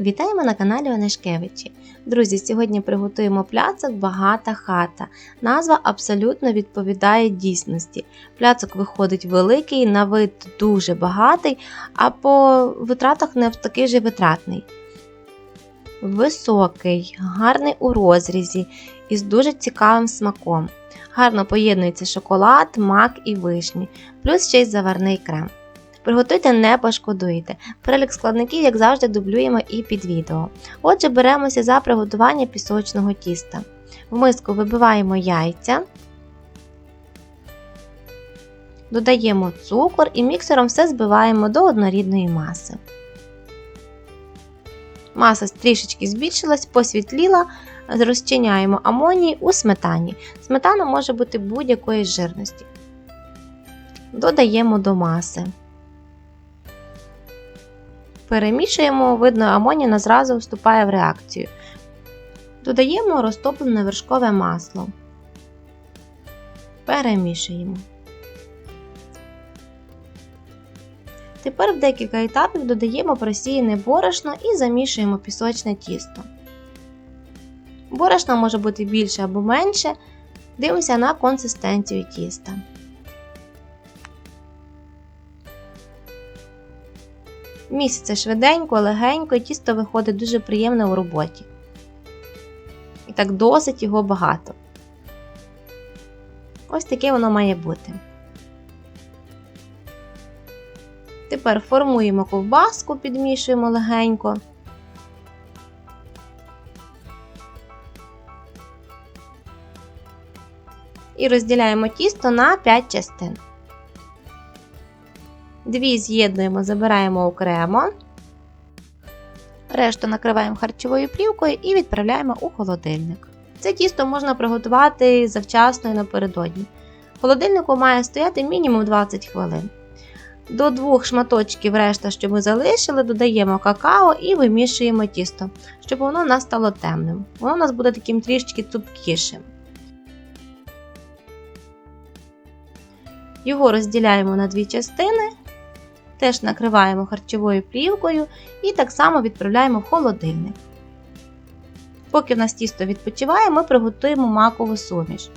Вітаємо на каналі Онешкевичі. Друзі, сьогодні приготуємо пляцок Багата хата. Назва абсолютно відповідає дійсності. Пляцок виходить великий, на вид дуже багатий, а по витратах не такий же витратний. Високий, гарний у розрізі і з дуже цікавим смаком. Гарно поєднується шоколад, мак і вишні, плюс ще й заварний крем. Приготуйте, не пошкодуєте. Перелік складників, як завжди, дублюємо і під відео. Отже, беремося за приготування пісочного тіста. В миску вибиваємо яйця, додаємо цукор і міксером все збиваємо до однорідної маси. Маса трішечки збільшилась, посвітліла, розчиняємо амоній у сметані. Сметана може бути будь-якої жирності. Додаємо до маси. Перемішуємо, видно, амоніна зразу вступає в реакцію. Додаємо розтоплене вершкове масло. Перемішуємо. Тепер в декілька етапів додаємо просіяне борошно і замішуємо пісочне тісто. Борошна може бути більше або менше. Дивимося на консистенцію тіста. Місяце швиденько, легенько, і тісто виходить дуже приємне у роботі. І так досить його багато. Ось таке воно має бути. Тепер формуємо ковбаску, підмішуємо легенько. І розділяємо тісто на 5 частин. Дві з'єднуємо, забираємо окремо. Решту накриваємо харчовою плівкою і відправляємо у холодильник. Це тісто можна приготувати завчасно і напередодні. В холодильнику має стояти мінімум 20 хвилин. До двох шматочків решта, що ми залишили, додаємо какао і вимішуємо тісто, щоб воно у нас стало темним. Воно у нас буде таким трішки цупкішим. Його розділяємо на дві частини, теж накриваємо харчовою плівкою і так само відправляємо в холодильник. Поки в нас тісто відпочиває, ми приготуємо макову суміш.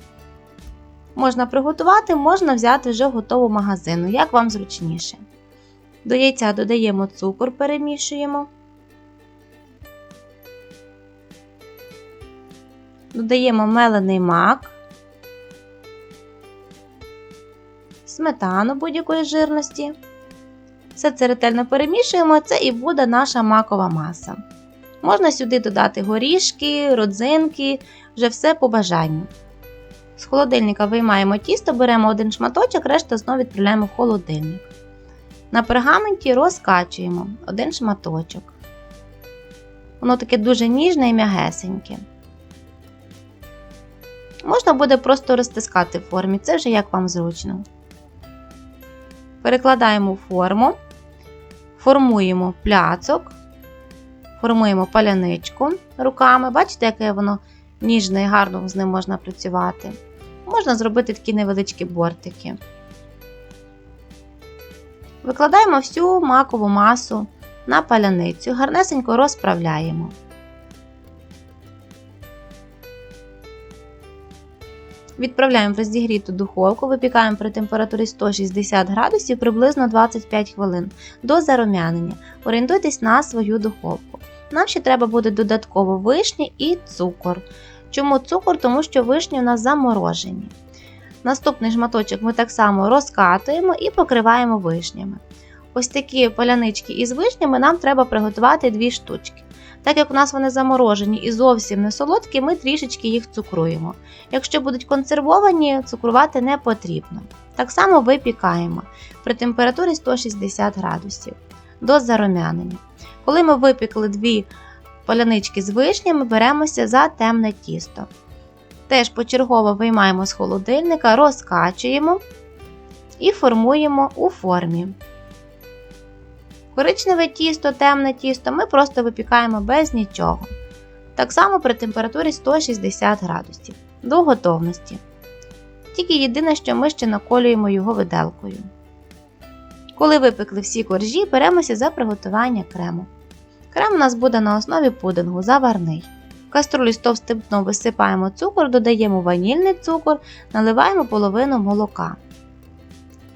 Можна приготувати, можна взяти вже готову магазину, як вам зручніше. До яйця додаємо цукор, перемішуємо. Додаємо мелений мак, сметану будь-якої жирності. Все це ретельно перемішуємо, це і буде наша макова маса. Можна сюди додати горішки, родзинки, вже все по бажанню. З холодильника виймаємо тісто, беремо один шматочок, решту знову відправляємо в холодильник. На пергаменті розкачуємо один шматочок. Воно таке дуже ніжне і м'ягесеньке. Можна буде просто розтискати в формі, це вже як вам зручно. Перекладаємо в форму, формуємо пляцок, формуємо паляничку руками. Бачите, яке воно ніжне і гарно з ним можна працювати. Можна зробити такі невеличкі бортики. Викладаємо всю макову масу на паляницю, гарнесенько розправляємо. Відправляємо в розігріту духовку, випікаємо при температурі 160 градусів приблизно 25 хвилин до зарум'янення. Орієнтуйтесь на свою духовку. Нам ще треба буде додатково вишні і цукор. Чому цукор? Тому що вишні у нас заморожені. Наступний шматочок ми так само розкатуємо і покриваємо вишнями. Ось такі полянички із вишнями нам треба приготувати дві штучки. Так як у нас вони заморожені і зовсім не солодкі, ми трішечки їх цукруємо. Якщо будуть консервовані, цукрувати не потрібно. Так само випікаємо при температурі 160 градусів до зарум'янення. Коли ми випікли дві полянички з вишнями, беремося за темне тісто. Теж почергово виймаємо з холодильника, розкачуємо і формуємо у формі. Коричневе тісто, темне тісто ми просто випікаємо без нічого. Так само при температурі 160 градусів до готовності. Тільки єдине, що ми ще наколюємо його виделкою. Коли випекли всі коржі, беремося за приготування крему. Крем у нас буде на основі пудингу, заварний. В каструлі з товстим дном висипаємо цукор, додаємо ванільний цукор, наливаємо половину молока.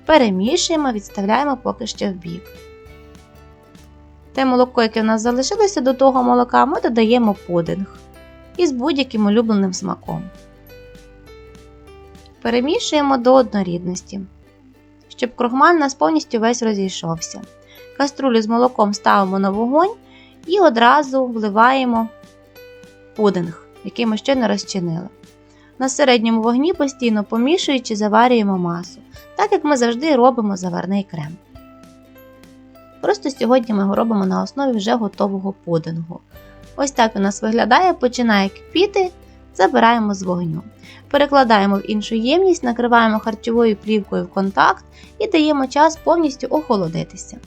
Перемішуємо, відставляємо поки що в бік. Те молоко, яке в нас залишилося до того молока, ми додаємо пудинг із будь-яким улюбленим смаком. Перемішуємо до однорідності, щоб крохмаль у нас повністю весь розійшовся. Каструлю з молоком ставимо на вогонь і одразу вливаємо пудинг, який ми щойно розчинили. На середньому вогні постійно помішуючи, заварюємо масу, так як ми завжди робимо заварний крем. Просто сьогодні ми його робимо на основі вже готового пудингу. Ось так у нас виглядає, починає кипіти, забираємо з вогню. Перекладаємо в іншу ємність, накриваємо харчовою плівкою в контакт і даємо час повністю охолодитися.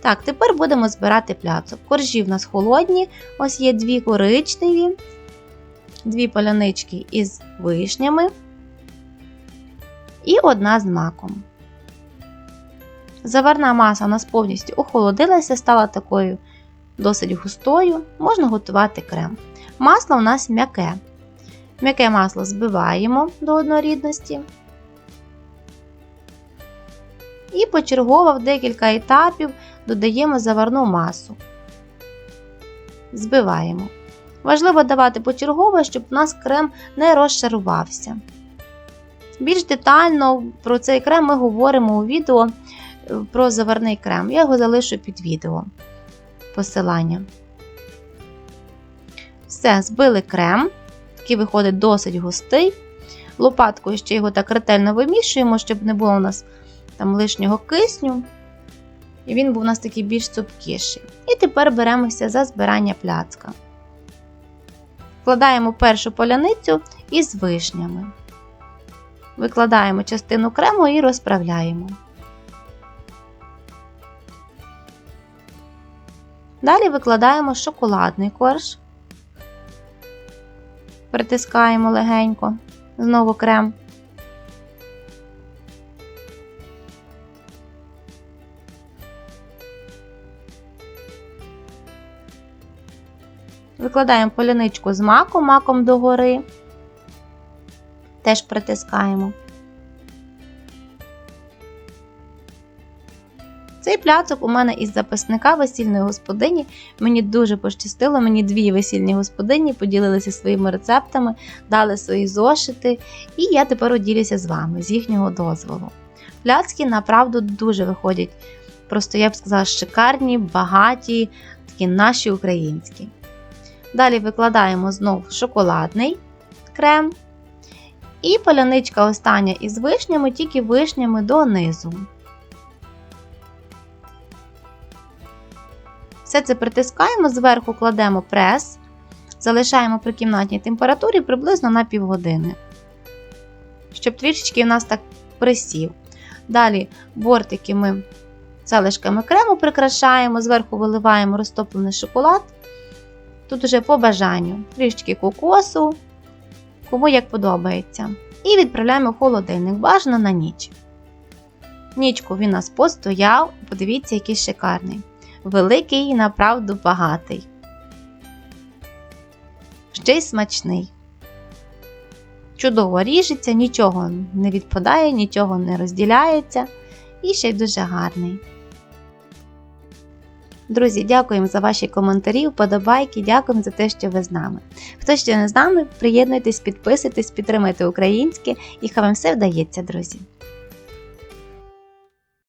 Так, тепер будемо збирати пляцок. Коржі в нас холодні, ось є дві коричневі, дві полянички із вишнями і одна з маком. Заварна маса у нас повністю охолодилася, стала такою досить густою, можна готувати крем. Масло у нас м'яке. М'яке масло збиваємо до однорідності. І почергово в декілька етапів додаємо заварну масу. Збиваємо. Важливо давати почергово, щоб у нас крем не розшарувався. Більш детально про цей крем ми говоримо у відео про заварний крем. Я його залишу під відео посилання. Все, збили крем, який виходить досить густий. Лопаткою ще його так ретельно вимішуємо, щоб не було у нас там лишнього кисню. І він був у нас такий більш цупкіший. І тепер беремося за збирання пляцка. Вкладаємо першу поляницю із вишнями. Викладаємо частину крему і розправляємо. Далі викладаємо шоколадний корж, притискаємо легенько, знову крем. Викладаємо поляничку з маком, маком догори, теж притискаємо. Пляцок у мене із записника весільної господині. Мені дуже пощастило, мені дві весільні господині поділилися своїми рецептами, дали свої зошити, і я тепер оділюся з вами з їхнього дозволу. Пляцки направду дуже виходять, просто я б сказала, шикарні, багаті, такі наші українські. Далі викладаємо знов шоколадний крем. І поляничка остання із вишнями, тільки вишнями донизу. Все це притискаємо, зверху кладемо прес, залишаємо при кімнатній температурі приблизно на півгодини, щоб трішечки у нас так присів. Далі бортики ми залишками крему прикрашаємо, зверху виливаємо розтоплений шоколад. Тут уже по бажанню трішечки кокосу, кому як подобається. І відправляємо в холодильник, бажано на ніч. Нічку він у нас постояв, подивіться, який шикарний. Великий і направду багатий. Ще й смачний. Чудово ріжеться, нічого не відпадає, нічого не розділяється. І ще й дуже гарний. Друзі, дякуємо за ваші коментарі, вподобайки, дякуємо за те, що ви з нами. Хто ще не з нами, приєднуйтесь, підписуйтесь, підтримуйте українське і хай вам все вдається, друзі!